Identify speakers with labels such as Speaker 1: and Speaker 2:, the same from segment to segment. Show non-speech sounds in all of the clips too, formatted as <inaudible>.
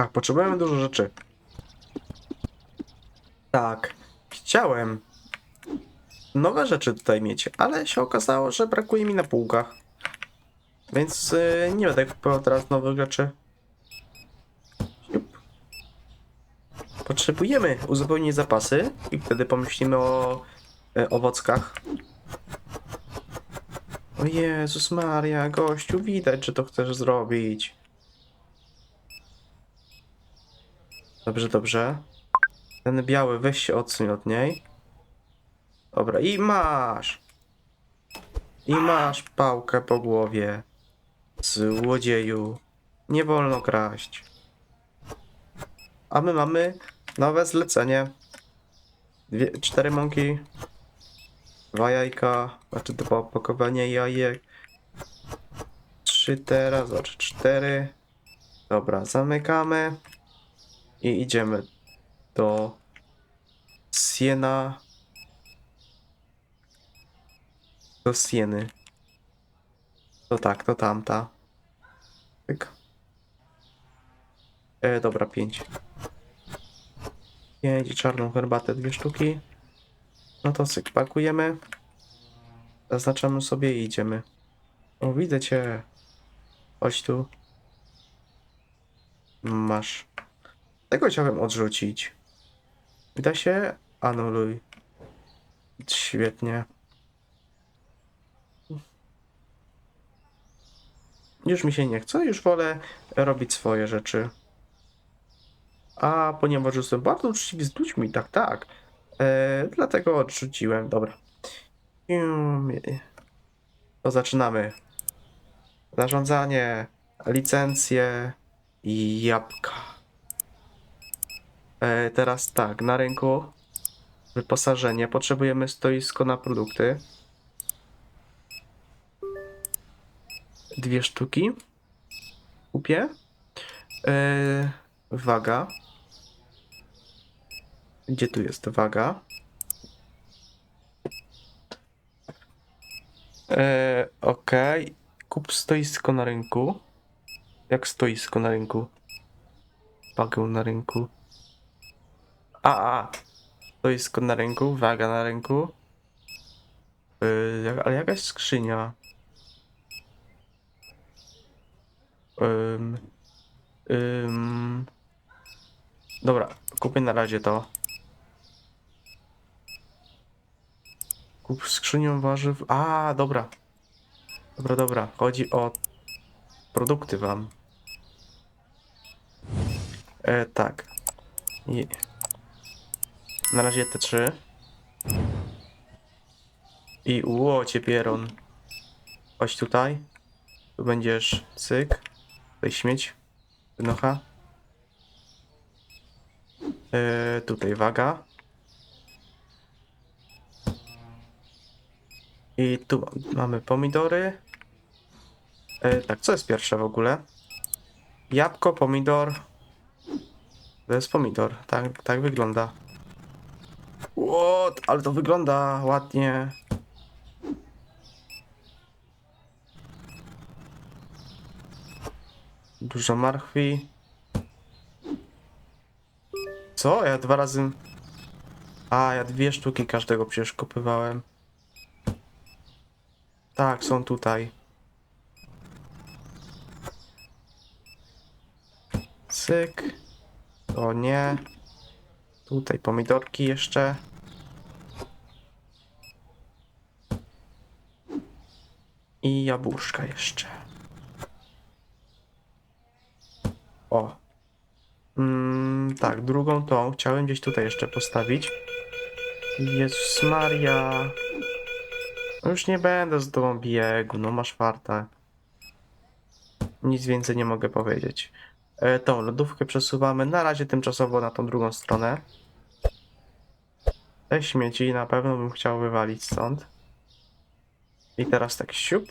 Speaker 1: Tak, potrzebujemy dużo rzeczy. Tak, chciałem nowe rzeczy tutaj mieć, ale się okazało, że brakuje mi na półkach. Więc yy, nie będę kupował teraz nowych rzeczy. Potrzebujemy uzupełnić zapasy i wtedy pomyślimy o e, owockach. O Jezus Maria, gościu, widać, że to chcesz zrobić. Dobrze, dobrze. Ten biały, weź się odsuń od niej. Dobra, i masz. I masz pałkę po głowie. Złodzieju. Nie wolno kraść. A my mamy nowe zlecenie. Dwie, cztery mąki. Dwa jajka. Znaczy dwa opakowania jajek. Trzy teraz, znaczy cztery. Dobra, zamykamy. I idziemy do Siena. Do Sieny. To tak, to tamta. Tyk. E, dobra, pięć. Pięć i czarną herbatę, dwie sztuki. No to syk, pakujemy. Zaznaczamy sobie i idziemy. O, widzę cię. Chodź tu. Masz. Tego chciałem odrzucić. Da się? Anuluj. Świetnie. Już mi się nie chce, już wolę robić swoje rzeczy. A ponieważ jestem bardzo uczciwy z ludźmi, tak, tak. E, dlatego odrzuciłem, dobra. To zaczynamy. Zarządzanie, licencje i jabłka. E, teraz tak, na rynku wyposażenie. Potrzebujemy stoisko na produkty. Dwie sztuki. Kupię. E, waga. Gdzie tu jest waga? E, Okej. Kup stoisko na rynku. Jak stoisko na rynku? Wagę na rynku. A, a. Stoisko na rynku, waga na rynku. Yy, ale jakaś skrzynia. Ym, ym. Dobra, kupię na razie to. Kup skrzynią warzyw. A, dobra. Dobra, dobra. Chodzi o produkty wam. E, tak. I... Na razie te trzy. I łocie pieron. Chodź tutaj. Tu będziesz cyk. Tutaj śmieć. Wynocha. E, tutaj waga. I tu mamy pomidory. E, tak, co jest pierwsze w ogóle? Jabłko, pomidor. To jest pomidor. Tak, tak wygląda. What? Ale to wygląda ładnie. Dużo marchwi. Co? Ja dwa razy... A, ja dwie sztuki każdego przecież kupywałem. Tak, są tutaj. Cyk. To nie. Tutaj pomidorki jeszcze. I jabłuszka jeszcze. O. Mm, tak, drugą tą chciałem gdzieś tutaj jeszcze postawić. Jezus Maria. No Już nie będę z tobą biegł, no masz farta. Nic więcej nie mogę powiedzieć. E, tą lodówkę przesuwamy na razie tymczasowo na tą drugą stronę. Te śmieci na pewno bym chciał wywalić stąd. I teraz tak siup.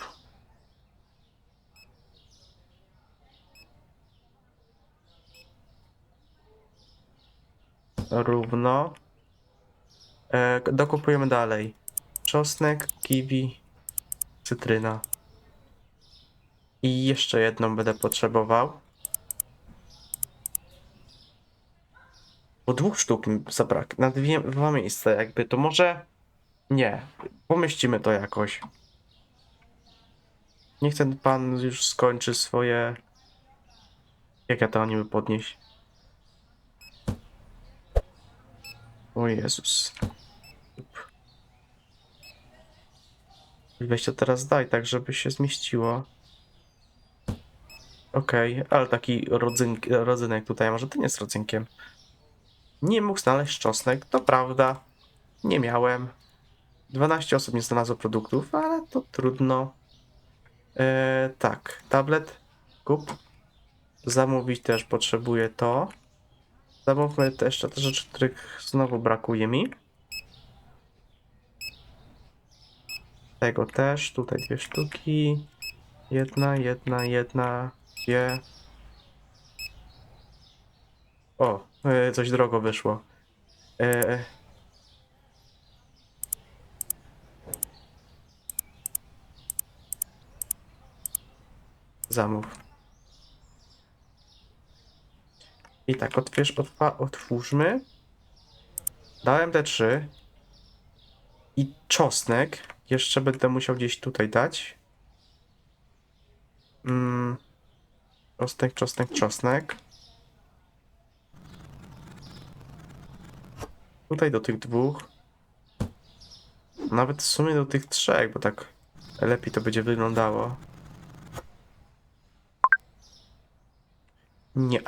Speaker 1: Równo. E, dokupujemy dalej. Czosnek, kiwi, cytryna. I jeszcze jedną będę potrzebował. Bo dwóch sztuk mi zabrak. Na dwie, dwa miejsca jakby. To może... Nie. Pomieścimy to jakoś. Niech ten pan już skończy swoje... Jak ja to niby podnieść? O Jezus. Weź to teraz daj, tak żeby się zmieściło. Okej, ale taki rodzynk, rodzynek tutaj, może to nie jest rodzynkiem. Nie mógł znaleźć czosnek, to prawda. Nie miałem. 12 osób nie znalazło produktów, ale to trudno. Eee, tak, tablet, kup. Zamówić też potrzebuję to. Zamówmy też jeszcze te rzeczy, których znowu brakuje mi. Tego też, tutaj dwie sztuki. Jedna, jedna, jedna, dwie. O, e, coś drogo wyszło. E, zamów. I tak, otwa, otwórzmy. Dałem te trzy. I czosnek. Jeszcze będę musiał gdzieś tutaj dać. Mm. Czosnek, czosnek, czosnek. Tutaj do tych dwóch. Nawet w sumie do tych trzech, bo tak lepiej to będzie wyglądało. Nie.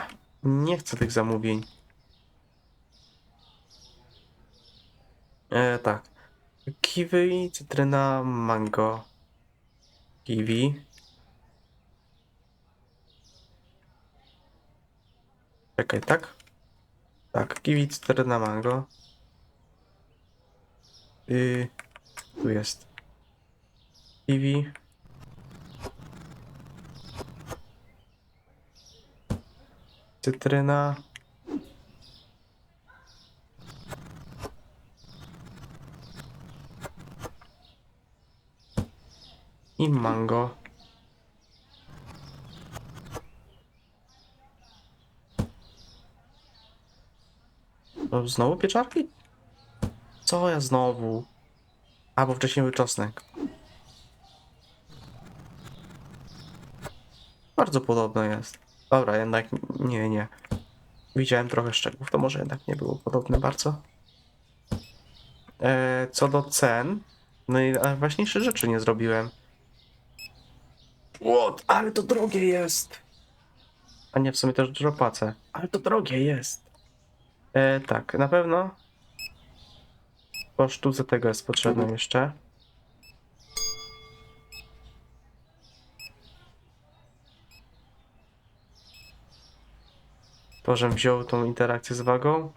Speaker 1: Nie chcę tych zamówień. E, tak. Kiwi, cytryna, mango. Kiwi. Czekaj, tak? Tak, kiwi, cytryna, mango. Y, tu jest. Kiwi. Cytryna. I mango. To znowu pieczarki? Co ja znowu? A, wcześniej był czosnek. Bardzo podobne jest. Dobra, jednak nie, nie. Widziałem trochę szczegółów, to może jednak nie było podobne bardzo. E, co do cen, no i najważniejsze rzeczy nie zrobiłem. What? Ale to drogie jest! A nie, w sumie też dużo płacę. Ale to drogie jest. E, tak, na pewno po sztuce tego jest potrzebne jeszcze. To, wziął tą interakcję z wagą.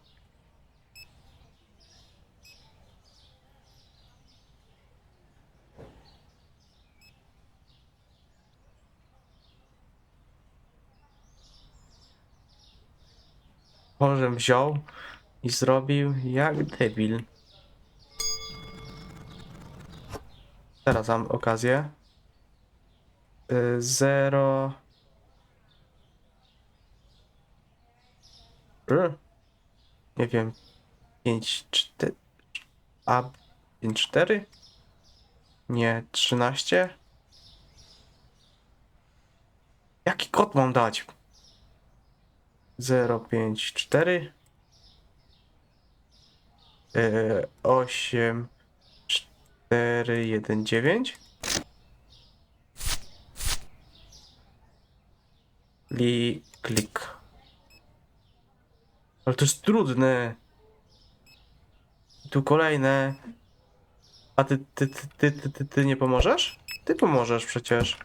Speaker 1: To, wziął i zrobił jak debil. Teraz mam okazję. Y, Zero. Nie wiem. 5, 4. A 5, 4? Nie, 13? Jaki kod mam dać? 0, 5, 4. 8, 4, 1, 9. Li, klik. Ale to jest trudne. Tu kolejne. A ty, ty, ty, ty, ty, ty, ty nie pomożesz? Ty pomożesz przecież.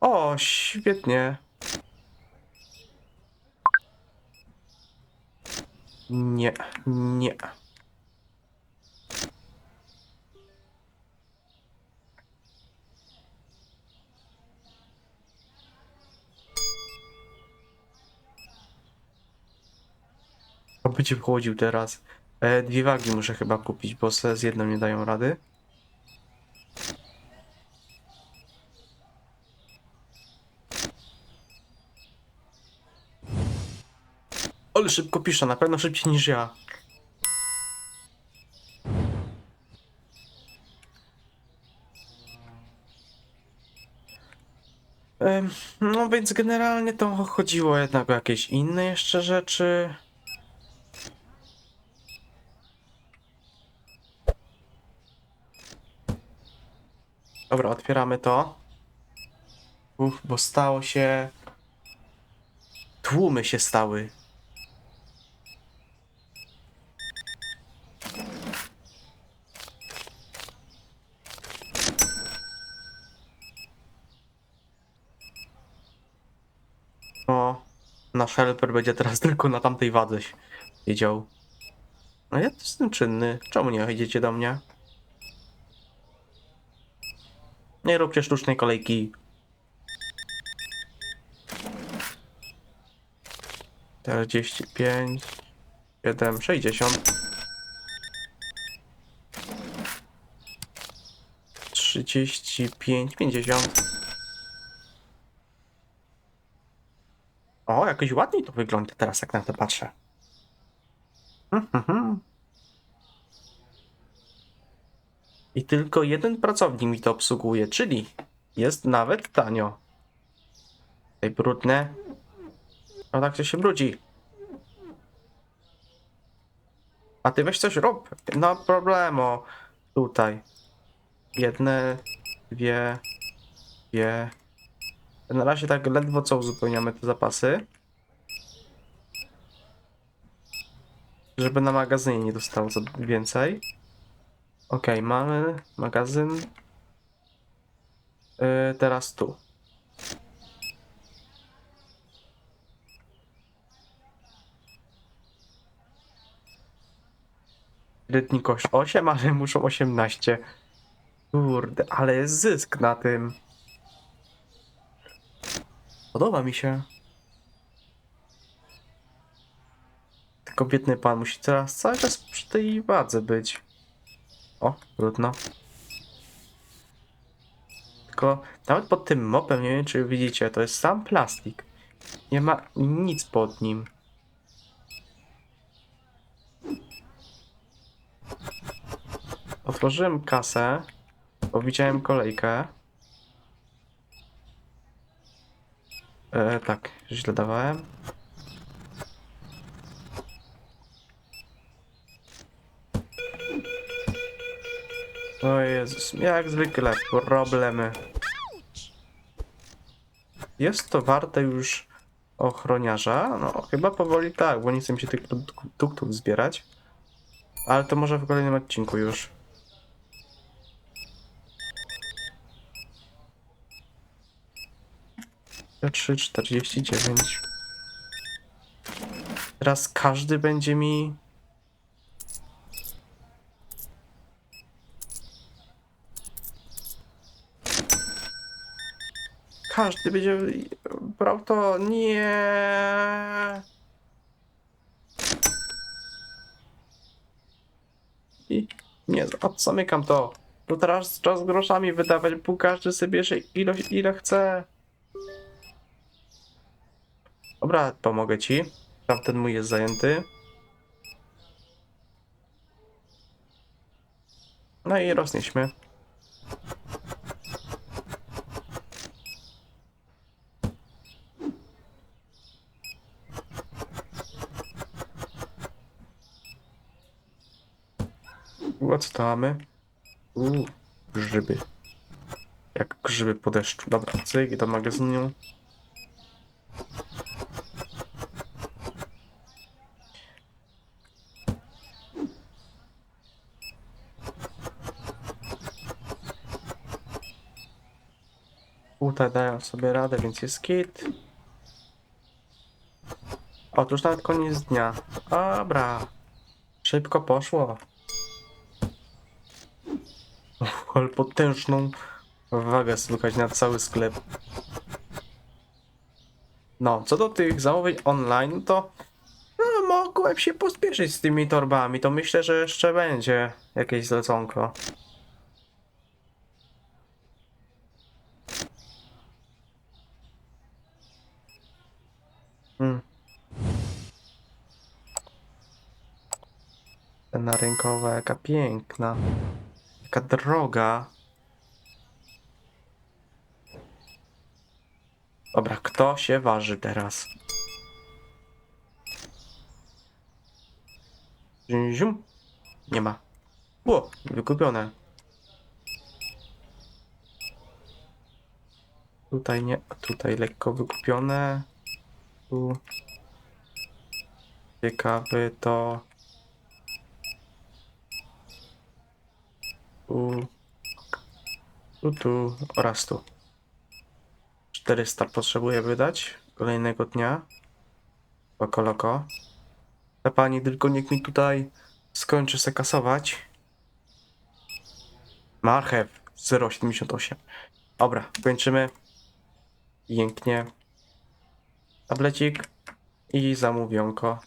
Speaker 1: O, świetnie. Nie, nie. Będzie wchodził teraz. E, dwie wagi muszę chyba kupić, bo se z jedną nie dają rady. Ale szybko pisze, na pewno szybciej niż ja. No więc generalnie to chodziło jednak o jakieś inne jeszcze rzeczy. Dobra, otwieramy to. Uff, bo stało się. Tłumy się stały. O, nasz helper będzie teraz <laughs> tylko na tamtej wadze siedział. A ja jestem czynny. Czemu nie idziecie do mnie? Nie róbcie sztucznej kolejki. Czterdzieści pięć, siedem, sześćdziesiąt. Trzydzieści pięć, pięćdziesiąt. O, jakoś ładniej to wygląda teraz, jak na to patrzę. Mhm. I tylko jeden pracownik mi to obsługuje, czyli jest nawet tanio. Tutaj brudne. A tak to się brudzi. A ty weź coś rób. No problemo. Tutaj. Jedne, dwie, dwie. Na razie tak ledwo co uzupełniamy te zapasy. Żeby na magazynie nie dostało więcej. Okej, mamy magazyn. Yy, teraz tu. Rytnik kosz 8, ale muszą 18. Kurde, ale jest zysk na tym. Podoba mi się. Tylko biedny pan musi teraz cały czas przy tej wadze być. O, trudno. Tylko nawet pod tym mopem, nie wiem czy widzicie, to jest sam plastik. Nie ma nic pod nim. Otworzyłem kasę, bo widziałem kolejkę. E, tak, źle dawałem. O Jezus, jak zwykle, problemy. Jest to warte już ochroniarza? No, chyba powoli tak, bo nie chcę mi się tych produktów zbierać. Ale to może w kolejnym odcinku już. Trzy czterdzieści dziewięć. Teraz każdy będzie mi Każdy będzie brał to. Nie. I nie, zamykam to. To teraz czas groszami wydawać, bo każdy sobie bierze ilość, ile chce. Dobra, pomogę ci. Tamten mój jest zajęty. No i roznieśmy. U, co to mamy? Uuu, grzyby. Jak grzyby po deszczu. Dobra, cyk, do magazynu. Tutaj dają sobie radę, więc jest kit. Otóż nawet koniec dnia. Dobra. Szybko poszło. Uff, ale potężną wagę słychać na cały sklep. No, co do tych zamówień online, to no, mogłem się pospieszyć z tymi torbami. To myślę, że jeszcze będzie jakieś zleconko. Hmm. Cena rynkowa, jaka piękna. Jaka droga. Dobra, kto się waży teraz? Zium. Nie ma. Ło, wykupione. Tutaj nie, tutaj lekko wykupione. Tu. Ciekawy to. Tu. Tu, tu oraz tu. 400 potrzebuję wydać kolejnego dnia. Loko, loko. Ta pani tylko niech mi tutaj skończy se kasować. Marchew 0,78. Dobra, kończymy. Pięknie. Tablecik i zamówionko.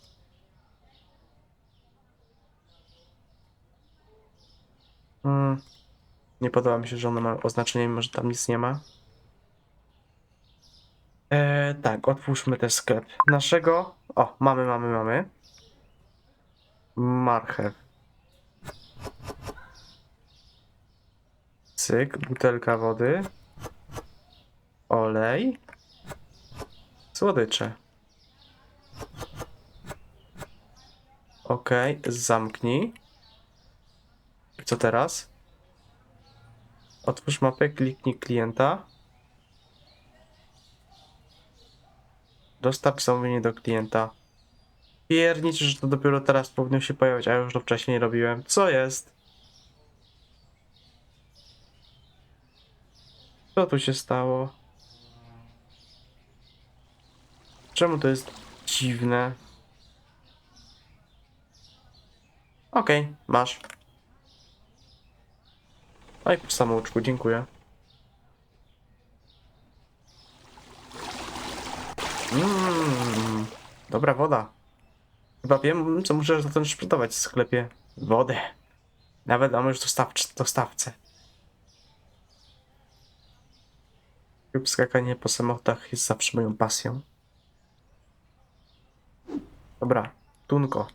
Speaker 1: Mm, nie podoba mi się, że ono ma oznaczenie, mimo że tam nic nie ma. E, tak, otwórzmy też sklep naszego. O, mamy, mamy, mamy. Marchew. Cyk, butelka wody. Olej. Słodycze. Okej, zamknij. Co teraz? Otwórz mapę, kliknij klienta. Dostarcz zamówienie do klienta. Pierniczy, że to dopiero teraz powinno się pojawić, a już to wcześniej robiłem. Co jest? Co tu się stało? Czemu to jest dziwne? Okej, masz. Oj, po samouczku, dziękuję. Mmm, dobra woda. Chyba wiem, co muszę zacząć sprzedawać w sklepie. Wodę. Nawet mamy już dostawcz- dostawcę. Lub skakanie po samochodach jest zawsze moją pasją. Dobra, tunko.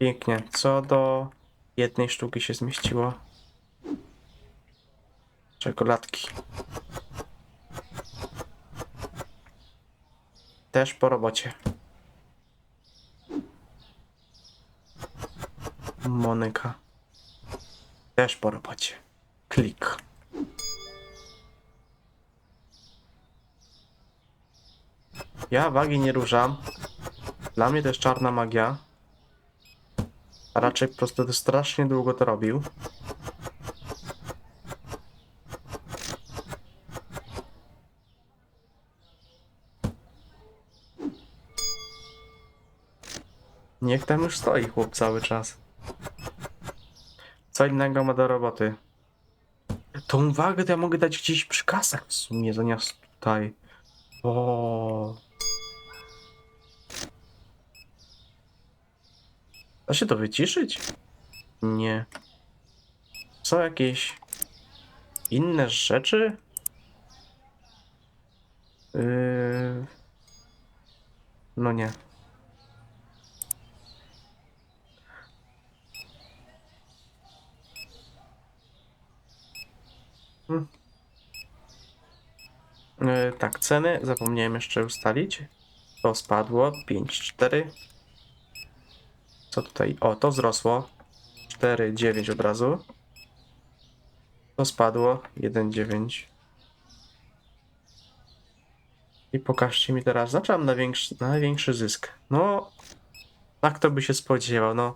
Speaker 1: Pięknie. Co do jednej sztuki się zmieściło? Czekoladki. Też po robocie. Monika. Też po robocie. Klik. Ja wagi nie ruszam. Dla mnie to jest czarna magia. A raczej po prostu to strasznie długo to robił. Niech tam już stoi chłop cały czas. Co innego ma do roboty. Tą wagę to ja mogę dać gdzieś przy kasach w sumie, zamiast tutaj. O. Da się to wyciszyć? Nie. Są jakieś inne rzeczy? Yy... No nie. Hmm. Yy, tak, ceny zapomniałem jeszcze ustalić. To spadło 5,4. Co tutaj? O, to wzrosło. 4,9 od razu. To spadło. 1,9. I pokażcie mi teraz. Zacząłem największy, największy zysk. No, tak to by się spodziewał, no.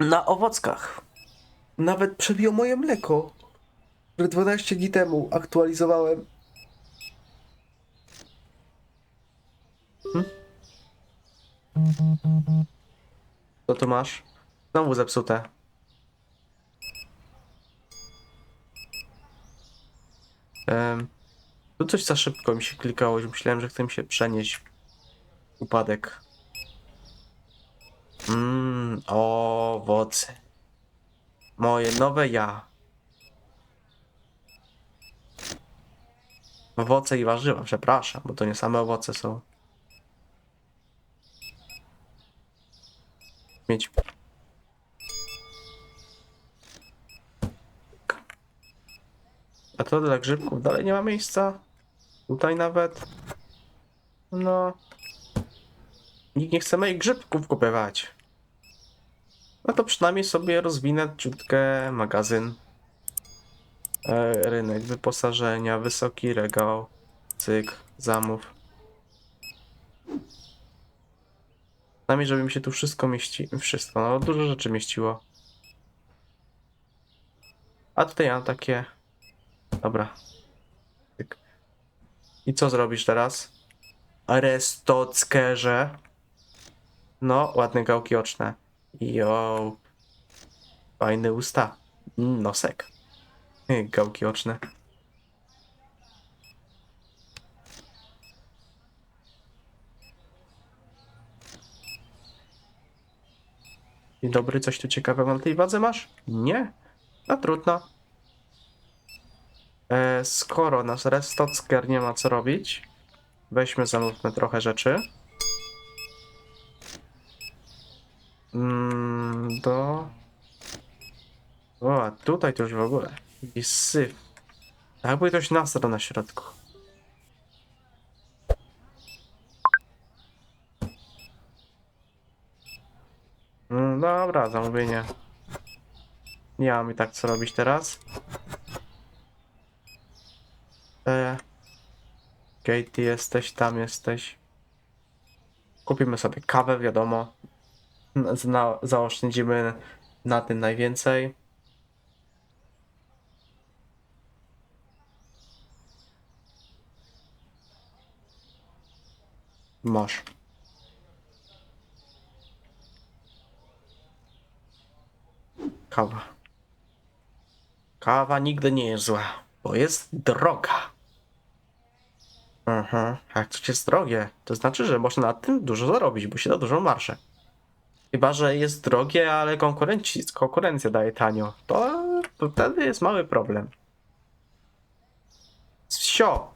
Speaker 1: Na owockach. Nawet przebiło moje mleko. Które 12 dni temu aktualizowałem. Co tu masz? Znowu zepsute. Um, tu coś za szybko mi się klikało, myślałem, że chcę mi się przenieść. Upadek. Mmm, owoce. Moje nowe ja. Owoce i warzywa, przepraszam, bo to nie same owoce są. Mieć. A to dla grzybków dalej nie ma miejsca? Tutaj nawet? No. Nikt nie chce moich grzybków kupywać. No to przynajmniej sobie rozwinę ciutkę magazyn. E, rynek wyposażenia, wysoki regał, cyk, zamów. Przynajmniej, żeby mi się tu wszystko mieści, wszystko, no dużo rzeczy mieściło. A tutaj mam takie... Dobra. Cyk. I co zrobisz teraz? Arestockerze. No, ładne gałki oczne. Jo. Fajne usta. Mm, Nosek. Gałki oczne. Dzień dobry, coś tu ciekawego na tej wadze masz? Nie? No trudno. E, skoro nasz Restocker nie ma co robić, weźmy, zamówmy trochę rzeczy. Mm, do... O, a tutaj to już w ogóle. Jakiś syf. Jakby ktoś nasrał na środku. Mm, dobra, zamówienie. Nie mam i tak co robić teraz. E, Katie, jesteś, tam jesteś. Kupimy sobie kawę, wiadomo. Zna, zaoszczędzimy na tym najwięcej. Masz. Kawa. Kawa nigdy nie jest zła, bo jest droga. Mhm, jak coś jest drogie, to znaczy, że można na tym dużo zarobić, bo się da dużą marszę. Chyba, że jest drogie, ale konkurenci, konkurencja daje tanio. To, to wtedy jest mały problem. Sio!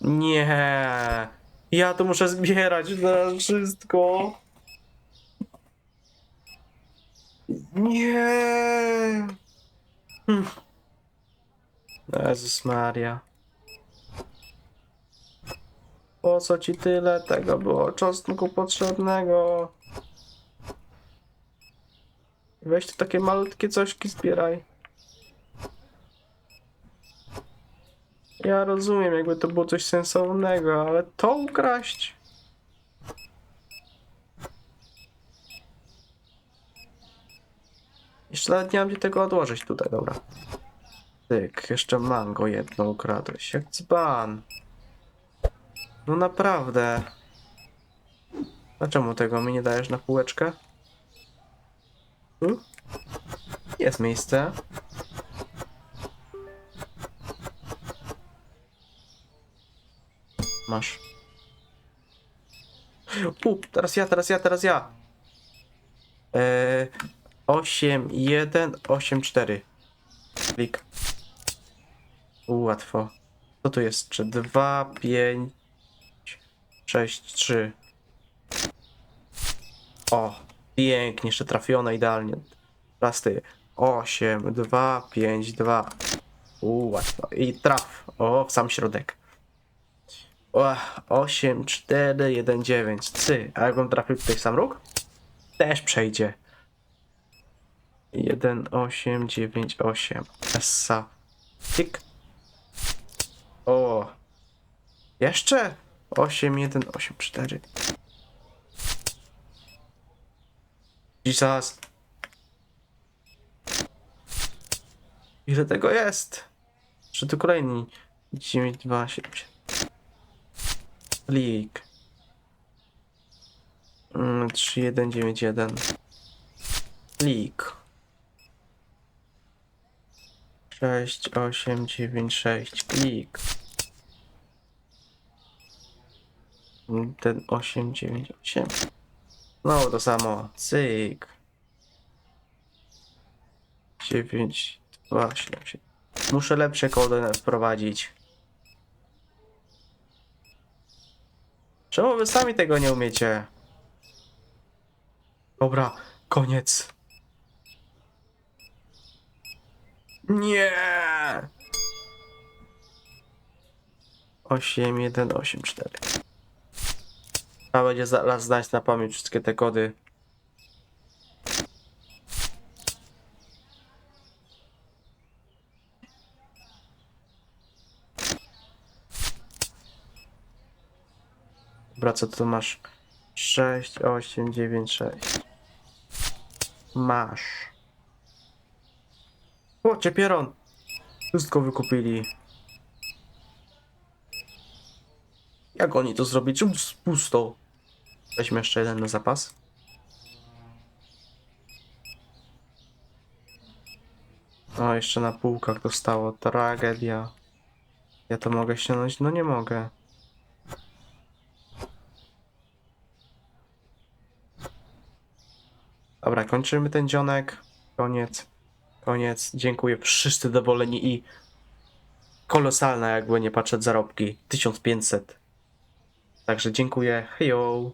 Speaker 1: Nie! Ja tu muszę zbierać na wszystko. Nie! Hm. Jezus Maria. Po co ci tyle tego było czosnku potrzebnego? Weź tu takie malutkie cośki zbieraj. Ja rozumiem, jakby to było coś sensownego, ale to ukraść? Jeszcze nawet nie mam gdzie tego odłożyć tutaj, dobra. Tyk, jeszcze mango jedno ukradłeś, jak dzban. No naprawdę. A czemu tego mi nie dajesz na półeczkę? Tu? Jest miejsce. Masz. U, teraz ja, teraz ja, teraz ja. Eee, 8, 1, 8, 4. Klik. U, łatwo. Co tu jest? Czy 2, 5, 6, 3. O, pięknie, jeszcze trafione idealnie. Raz ty. 8, 2, 5, 2. U, łatwo. I traf. O, w sam środek. O, 8, 4, 1, 9. Cy. A jakbym trafił tutaj w sam róg? Też przejdzie. 1, 8, 9, 8. Essa. Tyk. O. Jeszcze? 8, 1, 8, 4. Jesus. Ile tego jest? Czy tu kolejni? 9, 2, 7, 7. Klik. Mm, 3, 1, 9, 1. Klik. 6, 8, 9, 6. Klik. Ten 8, 9, 8. No to samo. Cyk. 9, Właśnie. się- Muszę lepsze kody wprowadzić. Czemu wy sami tego nie umiecie? Dobra, koniec. Nie! 8184. Trzeba będzie zaraz znać na pamięć wszystkie te kody. Dobra, co tu masz? 6, 8, 9, 6. Masz. O, Ciepieron! Wszystko wykupili. Jak oni to zrobili? Czemu jest pusto? Weźmy jeszcze jeden na zapas. O, jeszcze na półkach dostało. Tragedia. Ja to mogę ściągnąć? No nie mogę. Dobra, kończymy ten dzionek. Koniec. Koniec. Dziękuję. Wszyscy zadowoleni i kolosalne, jakby nie patrzeć zarobki. 1500. Także dziękuję. Hejo.